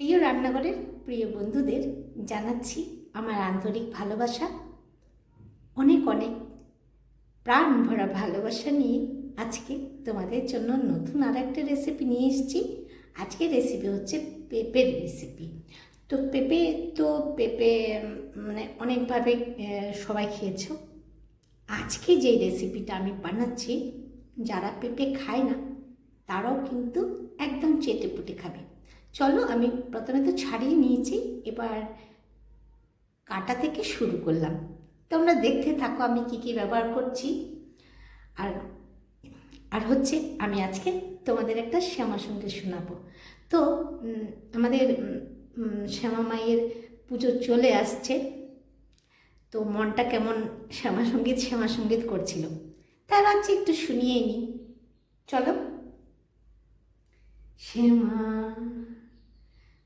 প্রিয় রান্নাঘরের প্রিয় বন্ধুদের জানাচ্ছি আমার আন্তরিক ভালোবাসা। অনেক অনেক প্রাণ ভরা ভালোবাসা নিয়ে আজকে তোমাদের জন্য নতুন আর একটা রেসিপি নিয়ে এসেছি। আজকে রেসিপি হচ্ছে পেঁপের রেসিপি তো পেঁপে তো পেঁপে মানে অনেকভাবে সবাই খেয়েছো। আজকে যে রেসিপিটা আমি বানাচ্ছি, যারা পেঁপে খায় না, তারাও কিন্তু একদম চেটে পুটে খাবে। চলো আমি প্রথমে তো ছাড়িয়ে নিয়েছি, এবার কাটা থেকে শুরু করলাম। তোমরা দেখতে থাকো আমি কি কি ব্যবহার করছি। আর আর হচ্ছে আমি আজকে তোমাদের একটা শ্যামা সংগীত শোনাবো। তো আমাদের শ্যামা মায়ের পুজো চলে আসছে। তো মনটা কেমন শ্যামা সংগীত শ্যামা সংগীত করছিল? তাই ভাবছি একটু শুনিয়ে নিই। চলো। শ্যামা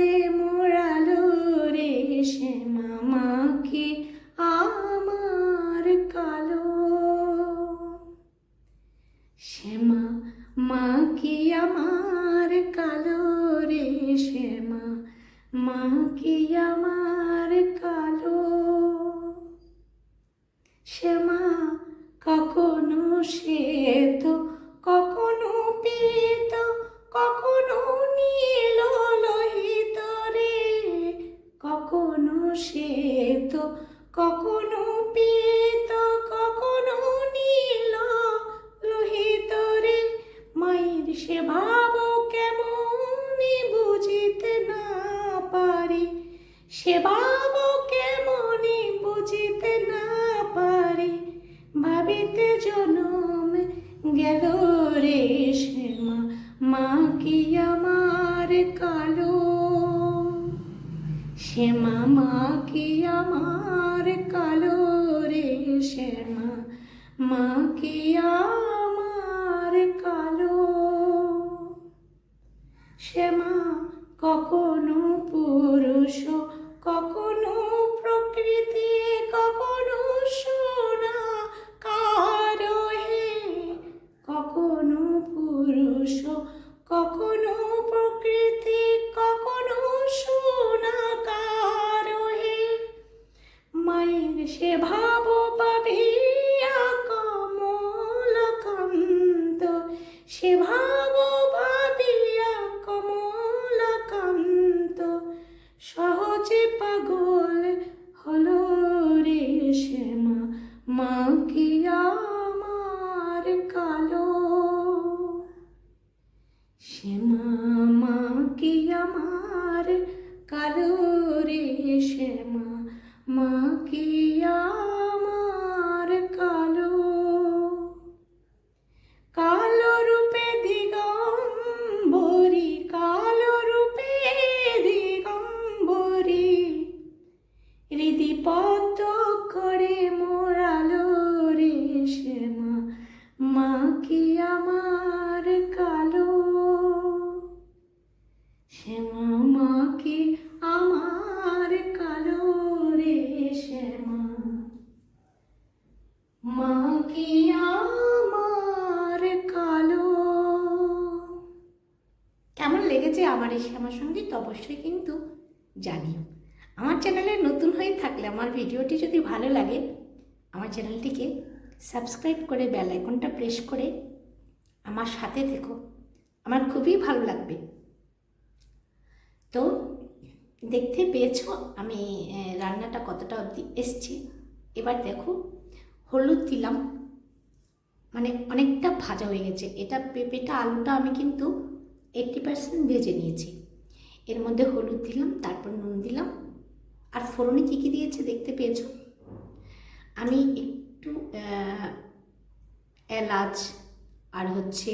করে মোড়ালো রে সে মামাকে আমার কালো। শ্যামা মা কি আমার কালো রে শ্যামা মা কি আমার কালো। শ্যামা কখনো শ্বেত কখনো পিত কখনো কখনো শ্বেত কখনো পিত, কখনো নীল। লোহিত রে, মায়ের সে ভাব কেমন বুঝিতে না পারি। সে ভাব কেমন বুঝিতে না পারি। ভাবিতে জনম গেল রে, সে মা মা কি আমার শ্যামা মা কি আমার কালো রে শ্যামা মা কি আমার কালো। শ্যামা, কখনো পুরুষ, কখনো প্রকৃতি, কখনো সোনা, কারও হে। কখনো পুরুষ, কখনো প্রকৃতি, কখনো সে ভাব পাবিয়া কমলকান্ত সে ভাব ভাবিয়া কমলকান্ত সহজে পাগল হলো রে শ্যামা, মা কি আমার কালো? শ্যামা, মা কি আমার কালো রে শ্যামা, মা কি পদ্ম করে মোড়ালো রে শ্যামা, মা কি আমার কালো? শ্যামা, মা কি আমার কালো রে শ্যামা? মা কি আমার কালো? কেমন লেগেছে আমার এই শ্যামা সংগীত? অবশ্যই কিন্তু জানিও। আমার চ্যানেলে নতুন হয়ে থাকলে আমার ভিডিওটি যদি ভালো লাগে, আমার চ্যানেলটিকে সাবস্ক্রাইব করে বেল আইকনটা প্রেস করে আমার সাথে থেকো। আমার খুবই ভালো লাগবে। তো দেখতে পেয়েছ আমি রান্নাটা কতটা অবধি এসছি। এবার দেখো, হলুদ দিলাম। মানে অনেকটা ভাজা হয়ে গেছে। এটা পেঁপেটা, আলুটা আমি কিন্তু এইট্টি পার্সেন্ট ভেজে নিয়েছি। এর মধ্যে হলুদ দিলাম, তারপর নুন দিলাম। আর ফোড়নে কী কী দিয়েছে দেখতে পেয়েছ? আমি একটু এলাচ আর হচ্ছে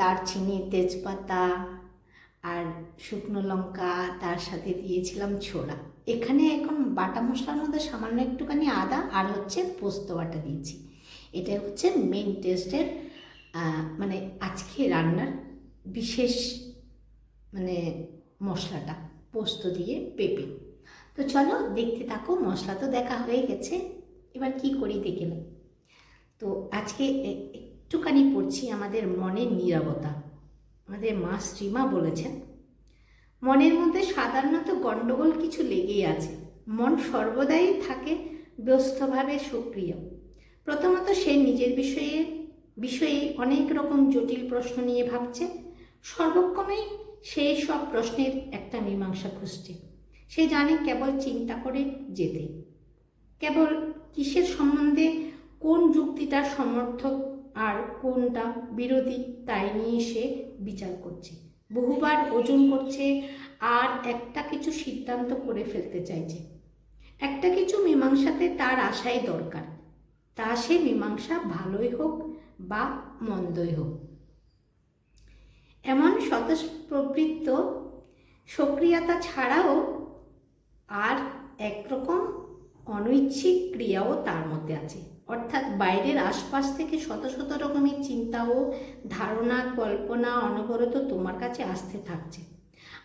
দারচিনি, তেজপাতা আর শুকনো লঙ্কা তার সাথে দিয়েছিলাম ছোলা। এখানে এখন বাটা মশলার মধ্যে সামান্য একটুখানি আদা আর হচ্ছে পোস্ত বাটা দিয়েছি। এটা হচ্ছে মেন টেস্টের মানে আজকে রান্নার বিশেষ মানে মশলাটা। পোস্ত দিয়ে পেঁপে। তো চলো দেখতে থাকো, মশলা তো দেখা হয়ে গেছে। এবার কি করি দেখে নাও। তো আজকে একটুখানি পড়ছি আমাদের মনের নীরবতা। আমাদের মা শ্রীমা বলেছেন, মনের মধ্যে সাধারণত গণ্ডগোল কিছু লেগেই আছে। মন সর্বদাই থাকে ব্যস্তভাবে সক্রিয়। প্রথমত সে নিজের বিষয়ে বিষয়ে অনেক রকম জটিল প্রশ্ন নিয়ে ভাবছে। সর্বক্ষণেই সে সব প্রশ্নের একটা মীমাংসা খুঁজছে। সে জানে কেবল চিন্তা করে যেতে। কেবল কিসের সম্বন্ধে, কোন যুক্তিটা সমর্থক আর কোনটা বিরোধী তাই নিয়ে সে বিচার করছে। বহুবার ওজন করছে আর একটা কিছু সিদ্ধান্ত করে ফেলতে চাইছে। একটা কিছু মীমাংসাতে তার আশাই দরকার। তা সে মীমাংসা ভালোই হোক বা মন্দই হোক। এমন স্বতঃপ্রবৃত্ত সক্রিয়তা ছাড়াও আর একরকম অনৈচ্ছিক ক্রিয়াও তার মধ্যে আছে। অর্থাৎ বাইরের আশপাশ থেকে শত শত রকমের চিন্তা ও ধারণা, কল্পনা অনবরত তোমার কাছে আসতে থাকছে।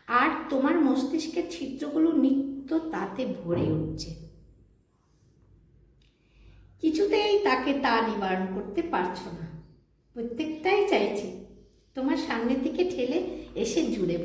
আর তোমার মস্তিষ্কের ছিদ্রগুলো নিত্য তাতে ভরে উঠছে। কিছুতেই তাকে তা নিবারণ করতে পারছ না। প্রত্যেকটাই চাইছে তোমার সামনের দিকে ঠেলে এসে জুড়ে